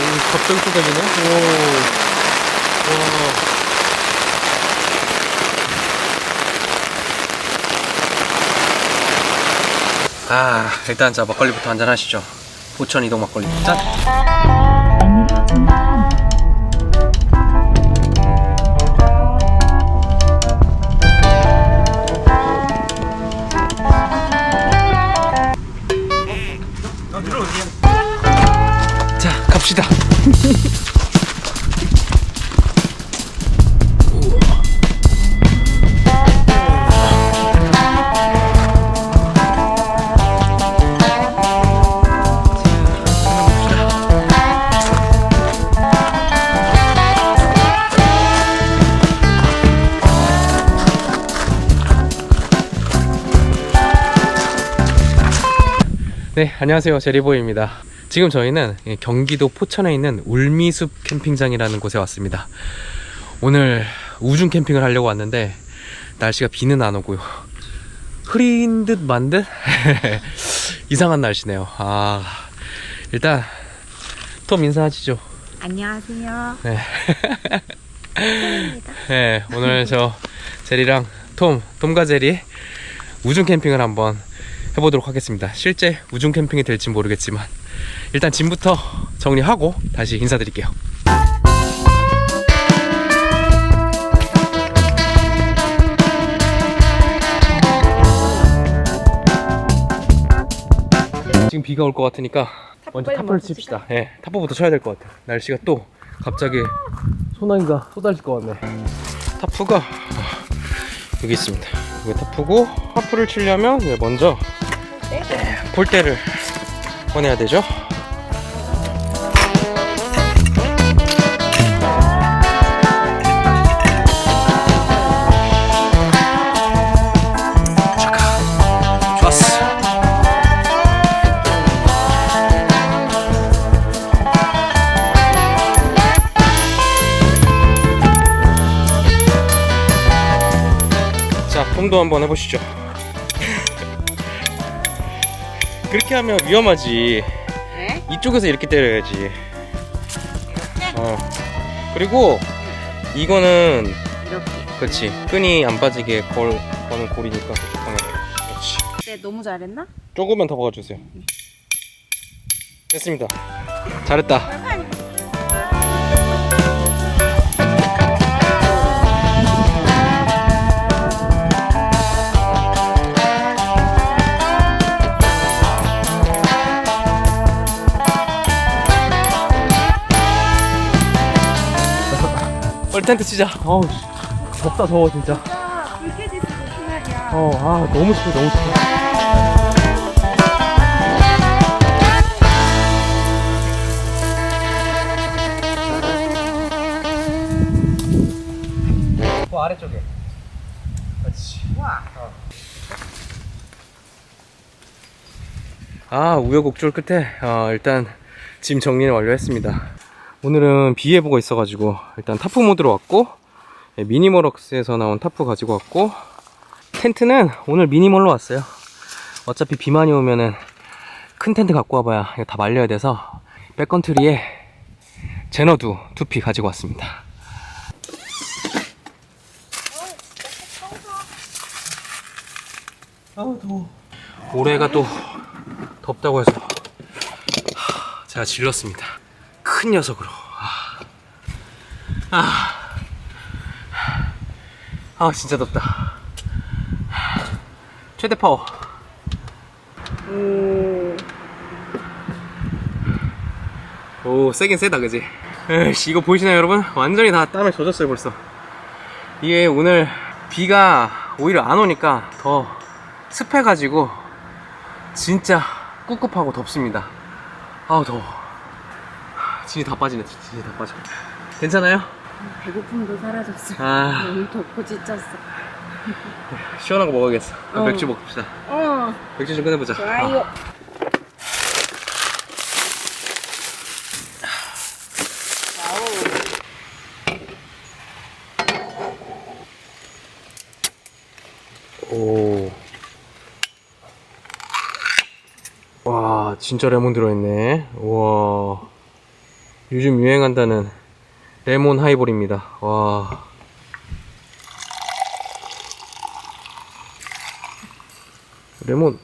오, 갑자기 쏟아지네? 오. 와. 아, 일단 자, 막걸리부터 한잔 하시죠. 포천 이동 막걸리. 짠! 네, 안녕하세요. 제리보이입니다. 지금 저희는 이 경기도 포천에 있는 울미숲 캠핑장이라는 곳에 왔습니다. 오늘 우중 캠핑을 하려고 왔는데 날씨가 비는 안 오고요. 흐린 듯 만 듯? 이상한 날씨네요. 아, 일단 톰 인사하시죠. 안녕하세요. 네. 네, 오늘 저 제리랑 톰, 톰과 제리 우중 캠핑을 한번 해보도록 하겠습니다. 실제 우중 캠핑이 될지 모르겠지만 일단 짐부터 정리하고 다시 인사드릴게요. 지금 비가 올 것 같으니까 먼저 먼저 칩시다. 예, 타프부터 쳐야 될 것 같아요. 날씨가 또 갑자기 소나기가 쏟아질 것 같네. 타프가 어, 여기 있습니다. 이게 타프고 타프를 치려면 먼저 폴대를 꺼내야 되죠. 자, 폼도 한번 해보시죠. 그렇게 하면 위험하지. 네? 이쪽에서 이렇게 때려야지. 어. 그리고 이거는 이렇게. 그렇지 끈이 안 빠지게 걸 거는 골이니까 그렇게 방향. 그렇지. 네, 너무 잘했나? 조금만 더 박아주세요. 됐습니다. 잘했다. 빨리 텐트 치자. 어우, 씨. 덥다 더워 진짜. 어, 아 너무 춥다 너무 춥다. 그 아래쪽에. 아 우여곡절 끝에 어, 일단 짐 정리를 완료했습니다. 오늘은 비 예보가 있어가지고 일단 타프 모드로 왔고 예, 미니멀럭스에서 나온 타프 가지고 왔고 텐트는 오늘 미니멀로 왔어요. 어차피 비 많이 오면은 큰 텐트 갖고 와봐야 이거 다 말려야 돼서 백컨트리에 제너두 두피 가지고 왔습니다. 아우 더워. 올해가 또 덥다고 해서 하, 제가 질렀습니다. 큰 녀석으로. 아, 아, 아 진짜 덥다. 최대 파워. 오. 오 세긴 세다 그지? 에이씨 이거 보이시나요 여러분? 완전히 다 땀에 젖었어요 벌써. 이게 오늘 비가 오히려 안 오니까 더 습해가지고 진짜 꿉꿉하고 덥습니다. 아우 더워. 진이 다 빠지네 진이 다 빠져. 괜찮아요? 배고픔도 사라졌어. 아 너무 덥고 지쳤어. 시원한 거 먹어야겠어. 어. 맥주 먹읍시다. 어, 맥주 좀 꺼내보자. 좋아요. 오. 와, 진짜 레몬 들어있네. 와. 요즘 유행한다는 레몬 하이볼입니다. 와. 레몬.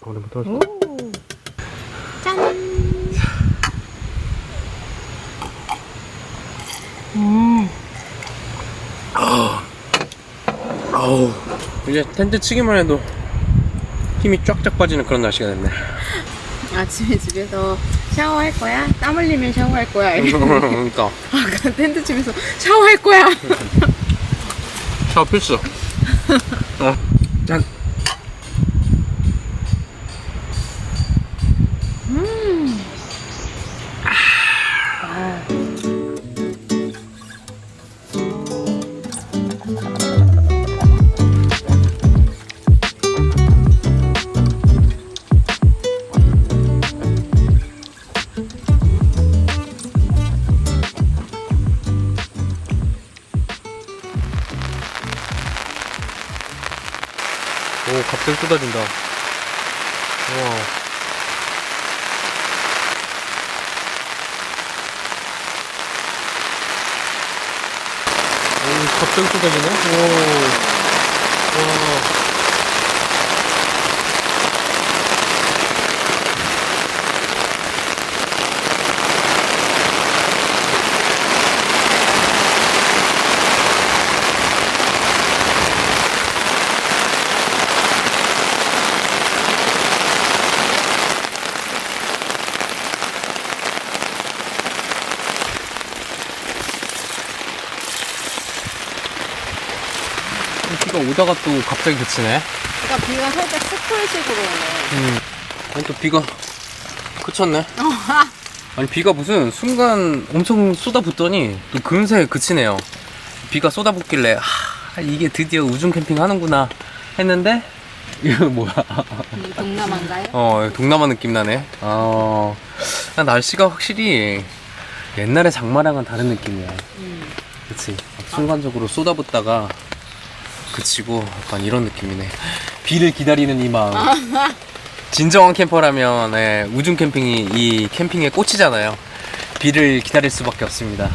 어, 레몬 떨어졌다. 아우. 이제 텐트 치기만 해도 힘이 쫙쫙 빠지는 그런 날씨가 됐네. 아침에 집에서 샤워할 거야? 땀 흘리면 샤워할 거야? 그러니까 아까 텐트 집에서 샤워할 거야? 샤워 필수. 어, 쏟아진다. 우와. 오, 갑자기 쏟아지네? 오. 와. 비가 오다가 또 갑자기 그치네. 그러니까 비가 살짝 스프레식으로 오네. 음. 아니 또 비가 그쳤네. 아니 비가 무슨 순간 엄청 쏟아붓더니 또 금세 그치네요. 비가 쏟아붓길래 하, 이게 드디어 우중 캠핑 하는구나 했는데 이거 뭐야? 이 동남아인가요? 어 동남아 느낌 나네. 아 아, 날씨가 확실히 옛날의 장마랑은 다른 느낌이야. 음. 그치. 막 순간적으로 쏟아붓다가 그치고 약간 이런 느낌이네. 비를 기다리는 이 마음. 진정한 캠퍼라면 예, 우중 캠핑이 이 캠핑의 꽃이잖아요. 비를 기다릴 수밖에 없습니다.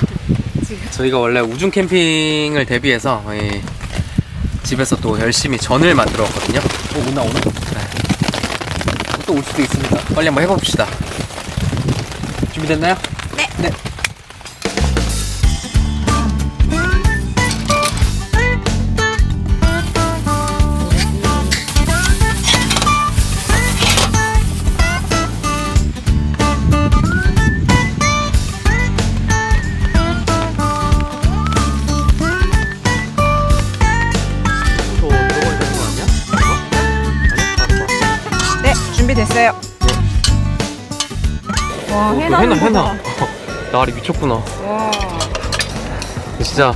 저희가 원래 우중 캠핑을 대비해서 예, 집에서 또 열심히 전을 만들어 왔거든요. 어, 오나 오나? 네. 또올 수도 있으니까 빨리 한번 해봅시다. 준비됐나요? 네. 네. 해나. 해나 해나 나리 미쳤구나 와. 진짜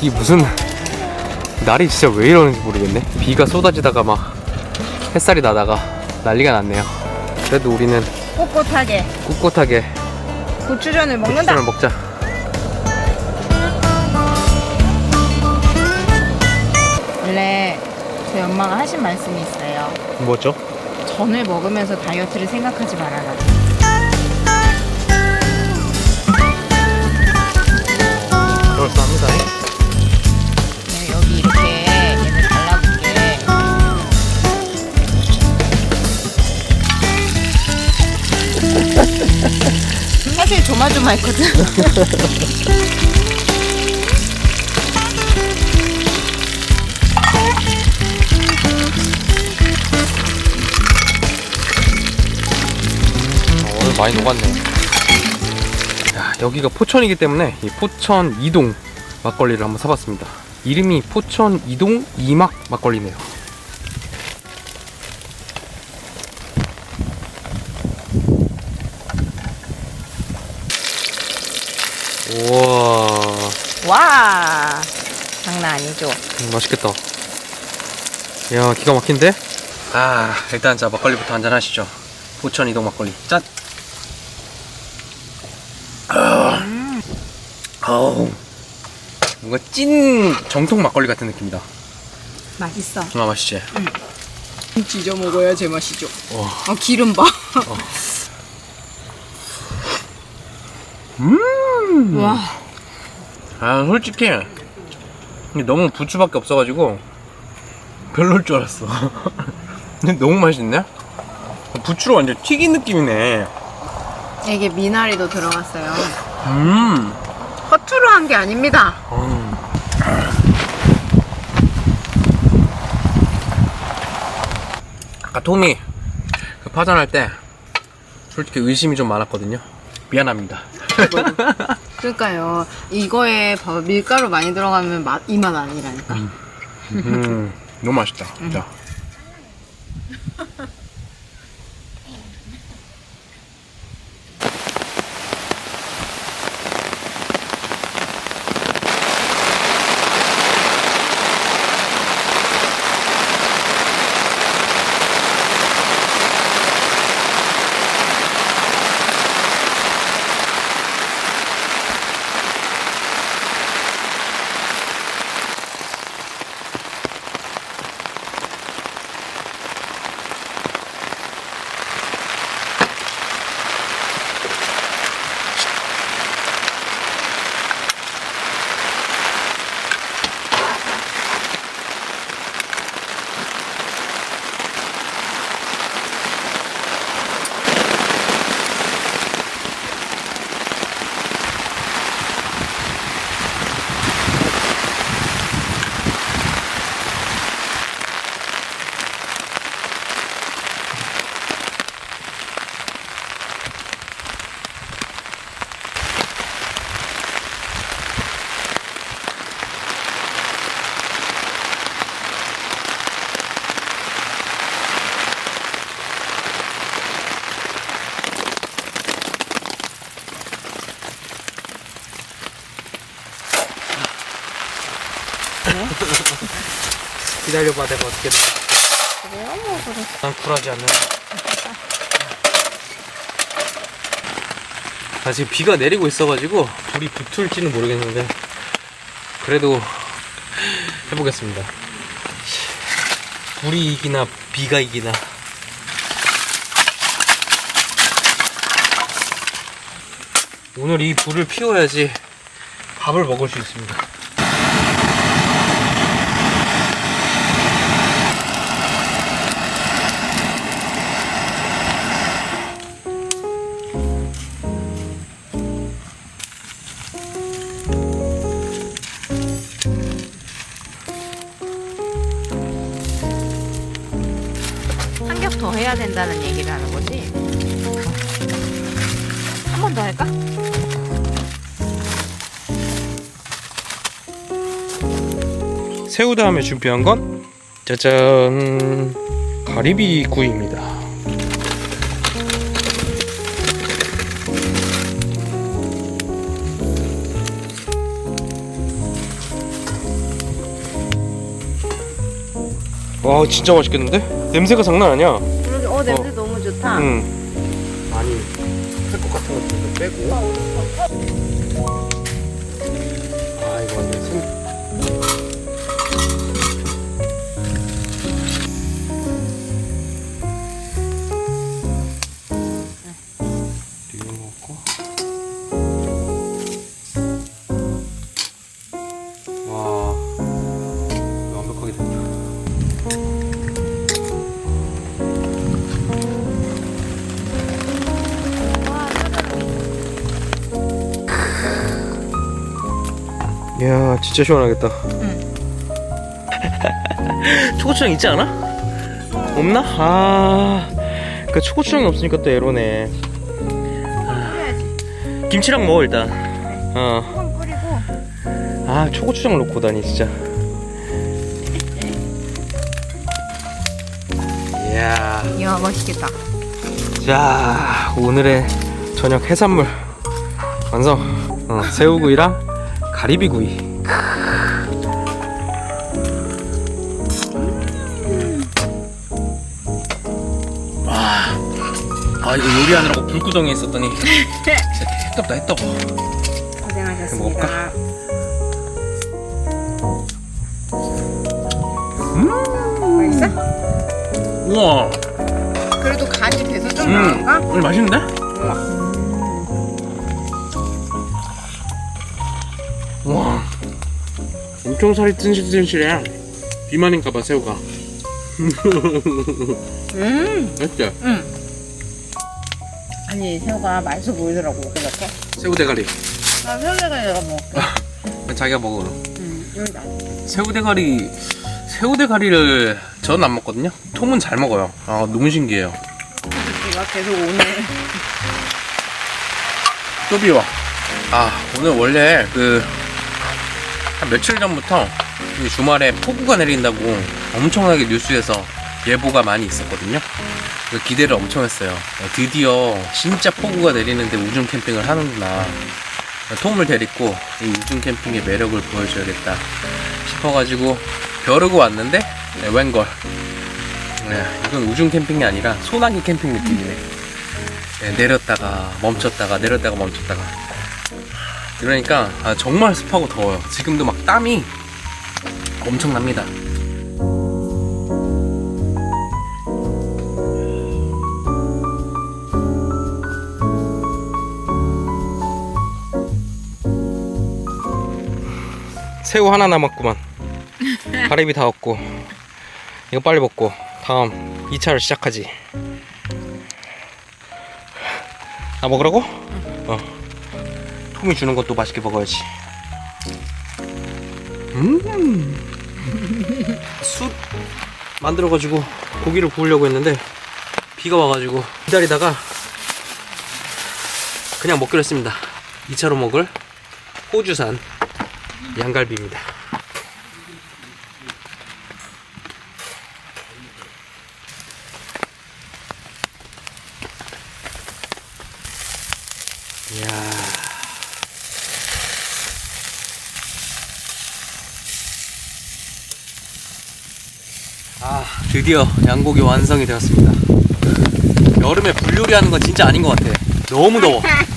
이 무슨 날이 진짜 왜 이러는지 모르겠네 비가 쏟아지다가 막 햇살이 나다가 난리가 났네요 그래도 우리는 꼿꼿하게 꿋꿋하게 고추전을 먹는다. 고추를 먹자 원래 저희 엄마가 하신 말씀이 있어요. 뭐죠? 전을 먹으면서 다이어트를 생각하지 말아라. 그럴싸합니다. 네, 여기 이렇게 얘를 달라붙게. 사실 조마조마했거든. 어, 오늘 많이 녹았네 야, 여기가 포천이기 때문에 이 포천 이동 막걸리를 한번 사봤습니다 이름이 포천 이동 이막 막걸리네요 우와 와, 장난 아니죠. 음, 맛있겠다. 이야, 기가 막힌데? 아, 일단 자, 막걸리부터 한잔 하시죠. 포천 이동 막걸리. 짠! 아우. 뭔가 찐 정통 막걸리 같은 느낌이다. 맛있어. 아, 맛있지? 지져 먹어야 제맛이죠. 와. 아 기름 봐. 음. 와. 아 솔직히 이게 너무 부추밖에 없어가지고 별로일 줄 알았어. 근데 너무 맛있네. 부추로 완전 튀긴 느낌이네. 이게 미나리도 들어갔어요. 음. 허투루 한게 아닙니다. 음. 아까 톰이 그 파전할 때 솔직히 의심이 좀 많았거든요. 미안합니다. 그러니까요. 이거에 봐봐, 밀가루 많이 들어가면 맛, 이 맛 아니라니까. 음, 너무 맛있다. 진짜. 기다려봐, 내가 어떻게 돼. 그래요? 뭐, 그래. 난 쿨하지 않는. 아, 지금 비가 내리고 있어가지고 불이 붙을지는 모르겠는데 그래도 해보겠습니다. 불이 이기나 비가 이기나. 오늘 이 불을 피워야지 밥을 먹을 수 있습니다. 더 해야 된다는 얘기를 하는 거지? 한 번 더 할까? 새우 다음에 준비한 건 짜잔 가리비 구이입니다. 와 진짜 맛있겠는데? 냄새가 장난 아니야. 그러게, 어, 냄새 너무 좋다. 응. 많이 살것 같은 것도 빼고. 진짜 시원하겠다 응. 초고추장 있지 않아? 없나? 아... 그 초고추장이 없으니까 또 애로네 뿌려야지. 김치랑 먹어 일단 어. 한번 뿌리고. 아 초고추장 넣고 다니 진짜 이야 이야, 맛있겠다. 자 오늘의 저녁 해산물 완성 어, 새우구이랑 가리비구이 아 이거 요리하느라고 불구덩이 있었더니 진짜 했답다 했답 고생하셨습니다. 맛있어? 음. 우와 그래도 간이 돼서 좀 음. 나은가? 음, 맛있는데? 우와 엄청 살이 튼실튼실해 비만인가봐 새우가 음, 맛있지? 응. 아니 새우가 맛있어 보이더라고 그래서 새우 대가리. 나 새우가 내가 먹을게. 자기가 먹어. 음, 여기다. 새우 대가리 새우 대가리를 저는 안 먹거든요. 톰은 잘 먹어요. 아 너무 신기해요. 내가 계속 오늘 또 비와. 아 오늘 원래 그한 며칠 전부터 이 주말에 폭우가 내린다고 엄청나게 뉴스에서 예보가 많이 있었거든요. 그래서 기대를 엄청 했어요. 어, 드디어 진짜 폭우가 내리는데 우중 캠핑을 하는구나. 톰을 데리고 이 우중 캠핑의 매력을 보여줘야겠다 싶어가지고 벼르고 왔는데 네, 웬걸. 네, 이건 우중 캠핑이 아니라 소나기 캠핑 느낌이네. 네, 내렸다가 멈췄다가 내렸다가 멈췄다가. 그러니까 아, 정말 습하고 더워요. 지금도 막 땀이 엄청납니다 새우 하나 남았구만. 가리비 다 없고 이거 빨리 먹고 다음 2차를 시작하지. 나 먹으라고? 어. 톰이 주는 것도 맛있게 먹어야지. 음. 숯 만들어가지고 고기를 구우려고 했는데 비가 와가지고 기다리다가 그냥 먹기로 했습니다. 2차로 먹을 호주산 양갈비입니다. 이야. 아 드디어 양고기 완성이 되었습니다. 여름에 불요리 하는 건 진짜 아닌 것 같아. 너무 더워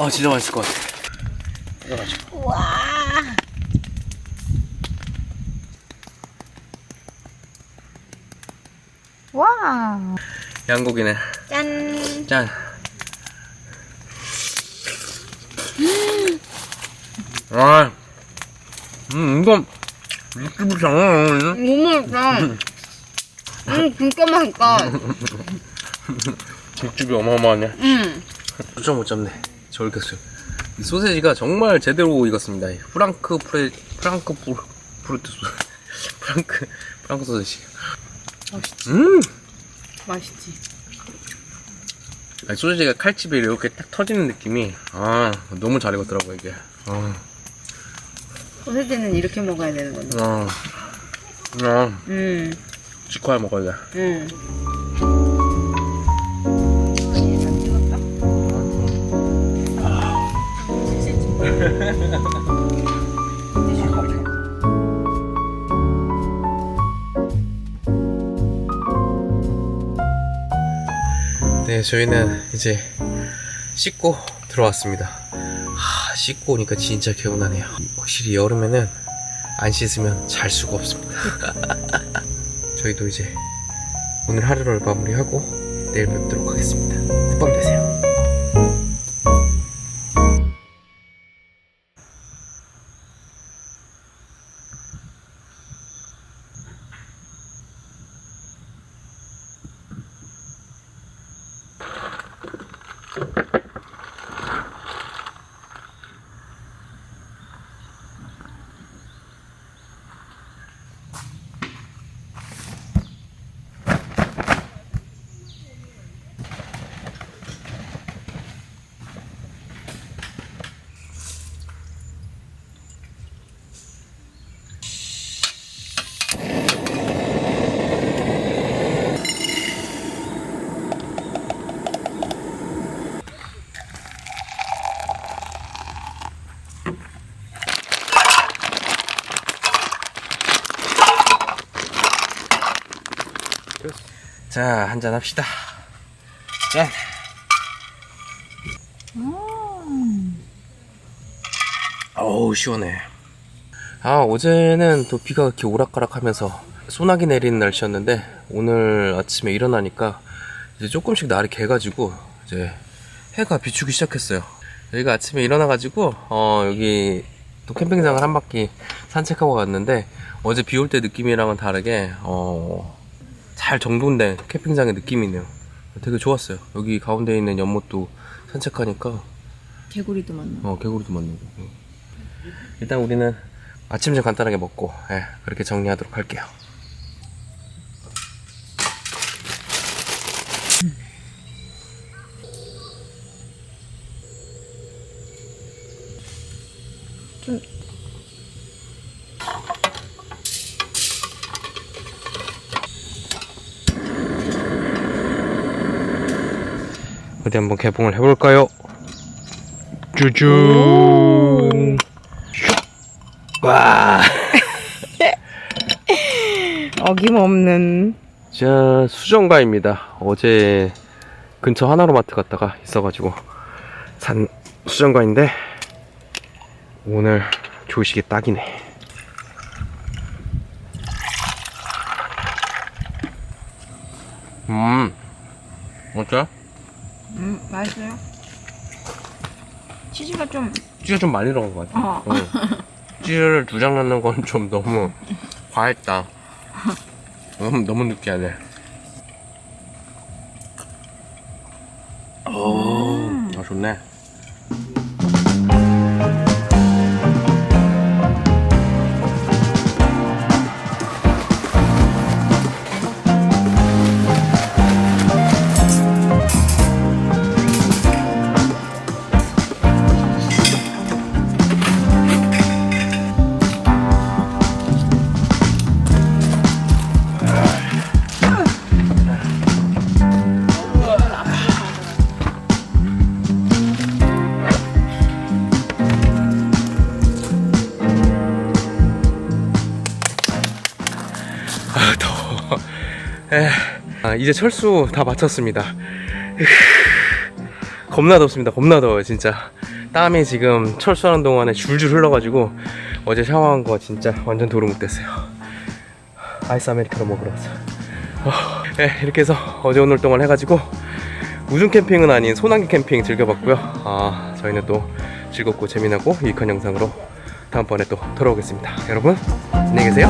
아 진짜 맛있을 것 같아 그래가지고 와. 와. 양고기는 짠. 짠 아, 음, 이건 육즙이 장난 아니네. 너무 맛있다. 음, 진짜 맛있다. 육즙이 어마어마하네. 음. 진짜 못 잡네. 저렇겠어요. 이 소세지가 정말 제대로 익었습니다. 이 프랑크 프레, 프랑크 푸, 프루트 소 프랑크, 프랑크 소세지. 맛있지. 음! 맛있지. 아니, 소세지가 칼집에 이렇게 딱 터지는 느낌이, 아, 너무 잘 익었더라고, 이게. 아, 소세지는 이렇게 먹어야 되는 건데. 아, 아, 음. 직화야 먹어야 돼. 음. 네, 저희는 이제 씻고 들어왔습니다. 하, 씻고 오니까 진짜 개운하네요. 확실히 여름에는 안 씻으면 잘 수가 없습니다. 저희도 이제 오늘 하루를 마무리하고 내일 뵙도록 하겠습니다. 굿밤 되세요. 자, 한잔 합시다. 짠. 어우, 시원해. 아, 어제는 또 비가 이렇게 오락가락 하면서 소나기 내리는 날씨였는데, 오늘 아침에 일어나니까 이제 조금씩 날이 개가지고, 이제 해가 비추기 시작했어요. 여기가 아침에 일어나가지고 어 여기 또 캠핑장을 한 바퀴 산책하고 갔는데 어제 비 올 때 느낌이랑은 다르게 어 잘 정돈된 캠핑장의 느낌이네요. 되게 좋았어요. 여기 가운데 있는 연못도 산책하니까 개구리도 만나. 어 개구리도 만나고. 응. 일단 우리는 아침 좀 간단하게 먹고 예, 그렇게 정리하도록 할게요. 좀 어디 한번 개봉을 해볼까요? 쭈쭈. 와. 어김없는 자 수정가입니다. 어제 근처 하나로마트 갔다가 있어가지고 산 수정가인데 오늘 조식이 딱이네. 음, 어때? 음 맛있어요. 치즈가 좀 찌가 좀 많이 들어간 것 같아. 어. 응. 찌를 두 장 넣는 건 좀 너무 과했다. 너무 너무 느끼하네. 오, 아 좋네. 아 더워. 에, 아, 이제 철수 다 마쳤습니다. 겁나 덥습니다. 겁나 더워요 진짜. 땀이 지금 철수하는 동안에 줄줄 흘러가지고 어제 샤워한 거 진짜 완전 도루 묵됐어요. 아이스 아메리카노 먹으러 왔어요. 어, 네, 이렇게 해서 어제 오늘 동안 해가지고 우중 캠핑은 아닌 소나기 캠핑 즐겨봤고요. 아, 저희는 또 즐겁고 재미나고 유익한 영상으로 다음번에 또 돌아오겠습니다. 여러분, 안녕히 계세요.